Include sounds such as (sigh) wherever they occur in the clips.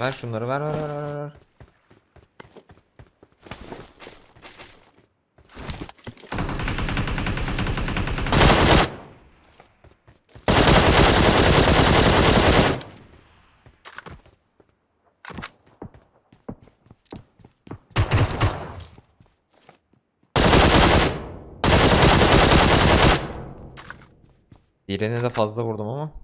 Ver şunları ver ver ver ver ver. Diğerine de fazla vurdum ama.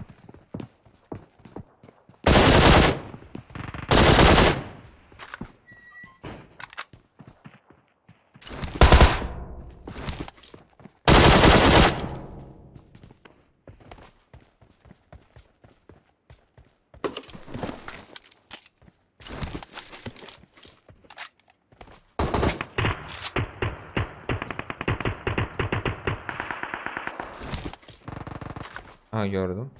Ha gördüm.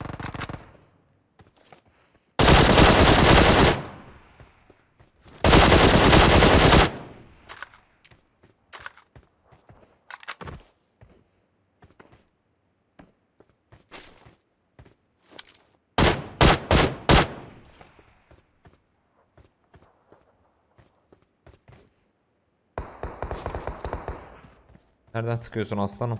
Nereden sıkıyorsun aslanım?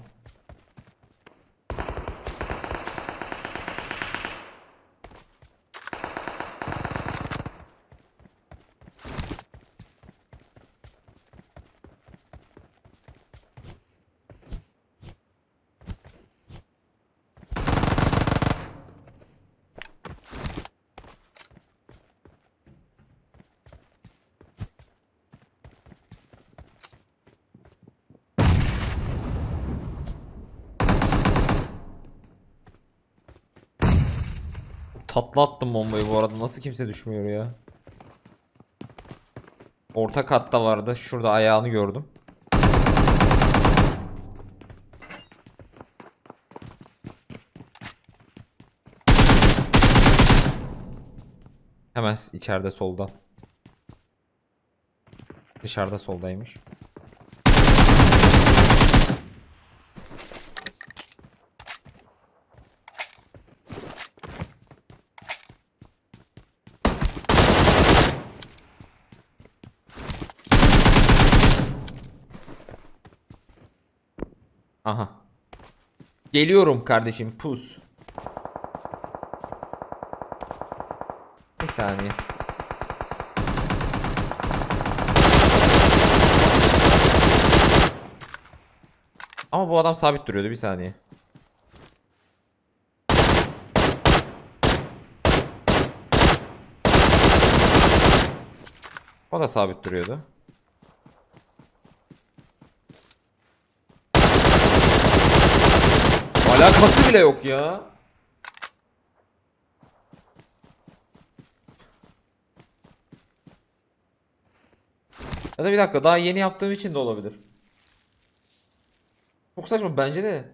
Tatlı attım bombayı bu arada. Nasıl kimse düşmüyor ya? Orta katta vardı. Şurada ayağını gördüm. Hemen içeride solda. Dışarıda soldaymış. Aha. Geliyorum kardeşim pus. Bir saniye. Ama bu adam sabit duruyordu bir saniye. O da sabit duruyordu. Alakası bile yok ya. Ya da bir dakika daha yeni yaptığım için de olabilir. Çok saçma bence de.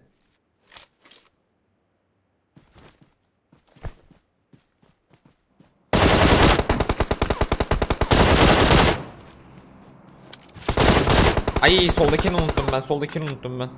Ay soldakini unuttum ben soldakini unuttum ben.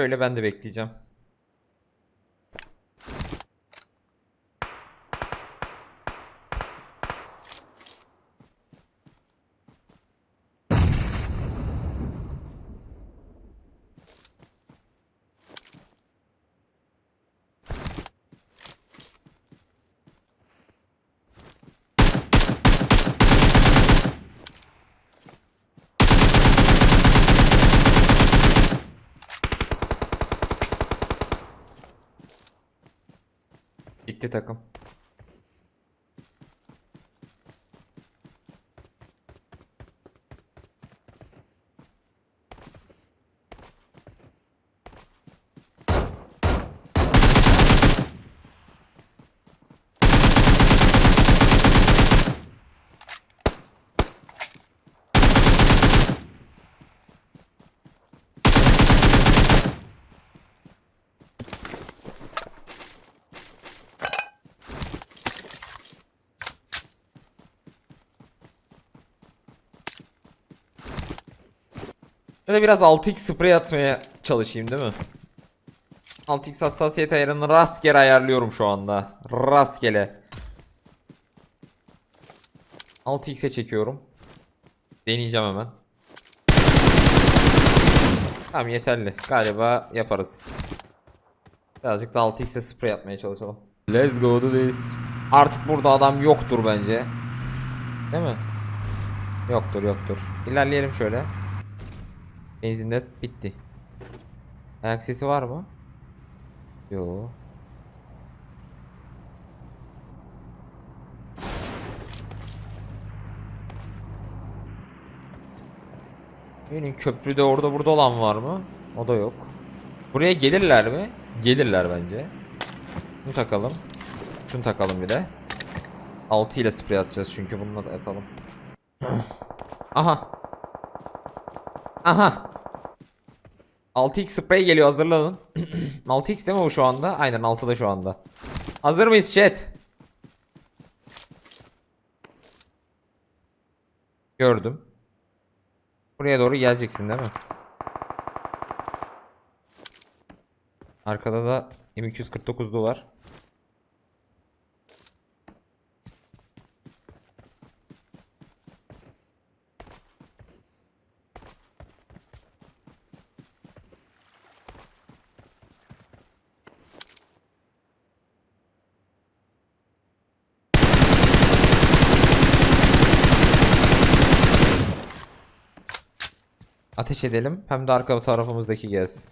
Öyle ben de bekleyeceğim. Bitti Ya da biraz 6x sprey atmaya çalışayım değil mi? 6x hassasiyet ayarını rastgele ayarlıyorum şu anda. Rastgele. 6x'e çekiyorum. Deneyeceğim hemen. Tamam yeterli. Galiba yaparız. Birazcık da 6x'e sprey atmaya çalışalım. Let's go do this. Artık burada adam yoktur bence. Değil mi? Yoktur yoktur. İlerleyelim şöyle. Benzinde bitti. Ayak sesi var mı? Yo. Benim köprüde orada burada olan var mı? O da yok. Buraya gelirler mi? Gelirler bence. Şunu takalım. Şunu takalım bir de. 6 ile sprey atacağız çünkü bununla da atalım. (clears throat) Aha. Aha. 6x sprey geliyor hazırlanın. (clears throat) 6x değil mi bu şu anda? Aynen 6'da şu anda. Hazır mıyız chat? Gördüm. Buraya doğru geleceksin değil mi? Arkada da M249'lu var. Ateş edelim. Hem de arka tarafımızdaki gelsin.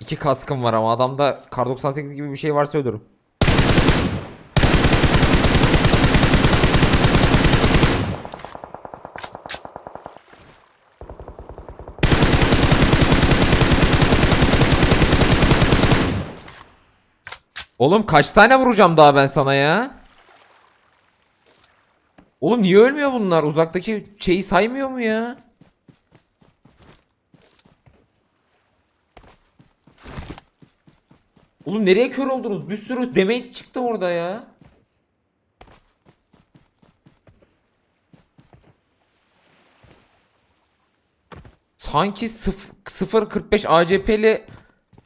İki kaskım var ama adamda kar 98 gibi bir şey varsa ölürüm. Oğlum kaç tane vuracağım daha ben sana ya? Oğlum niye ölmüyor bunlar? Uzaktaki şeyi saymıyor mu ya? Oğlum nereye kör oldunuz? Bir sürü damage çıktı orada ya. Sanki 0.45 ACP ile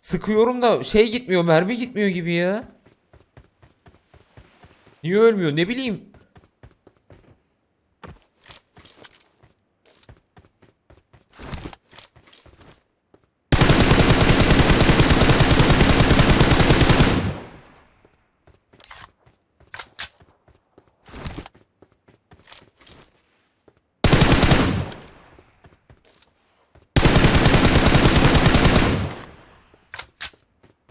sıkıyorum da şey gitmiyor, mermi gitmiyor gibi ya. Niye ölmüyor? Ne bileyim.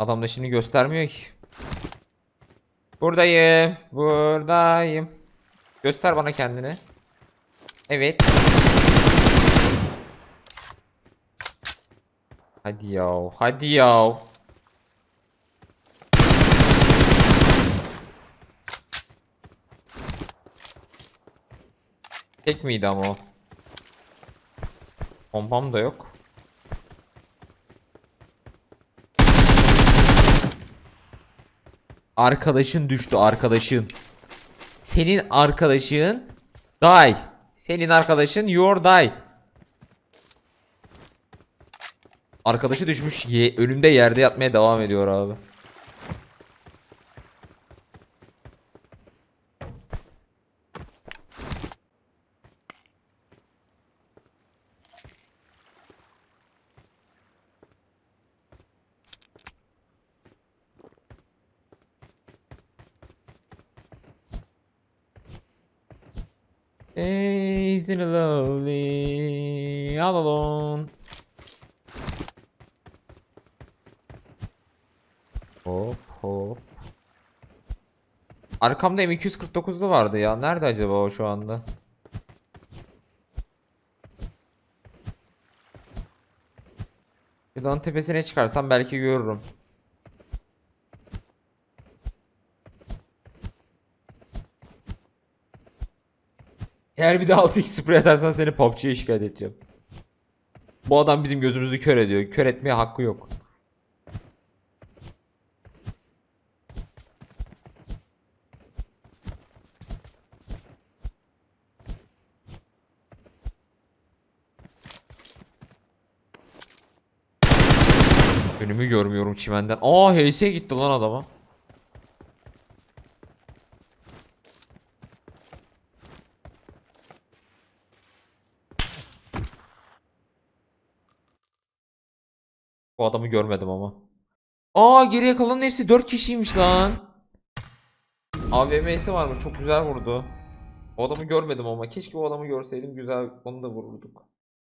Adam da şimdi göstermiyor ki. Buradayım. Buradayım. Göster bana kendini. Evet. Hadi yav. Hadi yav. Tek miydi ama o? Pompam da yok. Arkadaşın düştü arkadaşın. Senin arkadaşın die. Senin arkadaşın your die. Arkadaşı düşmüş. Ye, önümde yerde yatmaya devam ediyor abi. Isn't it lovely all alone? Hop hop. Arkamda M249'lu vardı ya. Nerede acaba o şu anda? Bir de onun tepesine çıkarsam belki görürüm. Eğer bir daha 6x sprey atarsan seni PUBG'ye şikayet edeceğim. Bu adam bizim gözümüzü kör ediyor. Kör etmeye hakkı yok. Önümü görmüyorum çimenden. Aa HS gitti lan adama. Bu adamı görmedim ama. Aa geriye kalanın hepsi 4 kişiymiş lan. AVM'si varmış çok güzel vurdu. O adamı görmedim ama keşke o adamı görseydim güzel onu da vururduk.